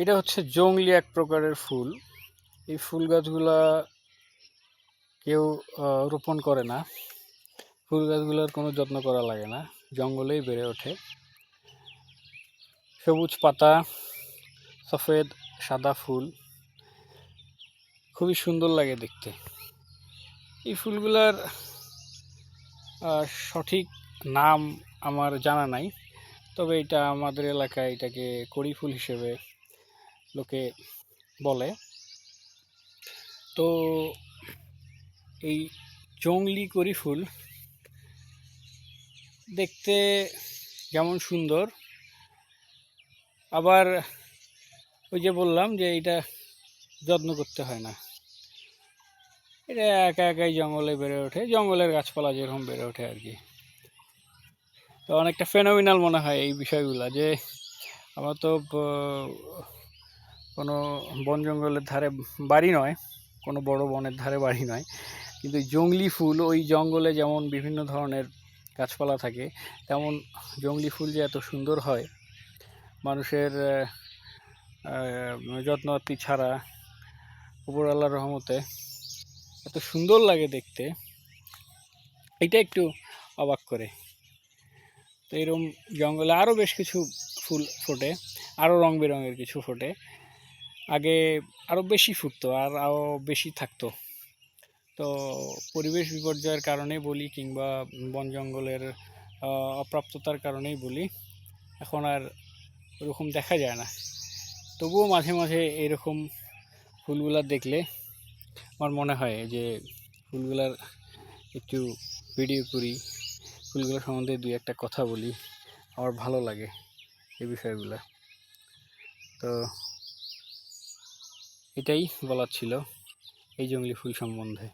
এটা হচ্ছে জংলি এক প্রকারের ফুল। এই ফুল গাছগুলা কেউ রোপণ করে না। ফুল গাছগুলোর কোনো যত্ন করা লাগে না। জঙ্গলেই বেড়ে ওঠে। সবুজ পাতা, সফেদ, সাদা ফুল। খুবই সুন্দর লাগে দেখতে। এই ফুলগুলার সঠিক নাম আমার জানা নাই। তবে এটা আমাদের এলাকায় এটাকে কড়ি ফুল হিসেবে লোকে বলে। তো এই জংলি কড়ি ফুল দেখতে যেমন সুন্দর। আবার ওই যে বললাম যে এটা যত্ন করতে হয় না। এটা একা একাই জঙ্গলে বেড়ে ওঠে, জঙ্গলের গাছপালা যেরকম বেড়ে ওঠে আর কি। তো অনেকটা ফেনোমিনাল মনে হয় এই বিষয়গুলো যে আমার তো কোনো বন জঙ্গলের ধারে বাড়ি নয়, কোনো বড় বনের ধারে বাড়ি নয়। কিন্তু জংলি ফুল, ওই জঙ্গলে যেমন বিভিন্ন ধরনের গাছপালা থাকে, তেমন জংলি ফুল যে এত সুন্দর হয়, মানুষের যত্নআত্তি ছাড়া উপরওয়ালার রহমতে এত সুন্দর লাগে দেখতে। এটা একটু অবাক করে। তো এরকম জঙ্গলে আরও বেশ কিছু ফুল ফোটে আরও রং বেরঙের কিছু ফোটে। আগে আরও বেশি ফুটতো আর আরও বেশি থাকতো। তো পরিবেশ বিপর্যয়ের কারণে বলি কিংবা বন জঙ্গলের অপ্রাপ্ততার কারণেই বলি, এখন আর ওরকম দেখা যায় না। তবুও মাঝে মাঝে এরকম ফুলগুলা দেখলে আমার মনে হয় যে ফুলগুলার একটু ভিডিও করি, ফুলগুলো সম্বন্ধে দুই একটা কথা বলি, আমার ভালো লাগে এই বিষয়গুলো। তো এটাই বলার ছিল এই জঙ্গলি ফুল সম্বন্ধে।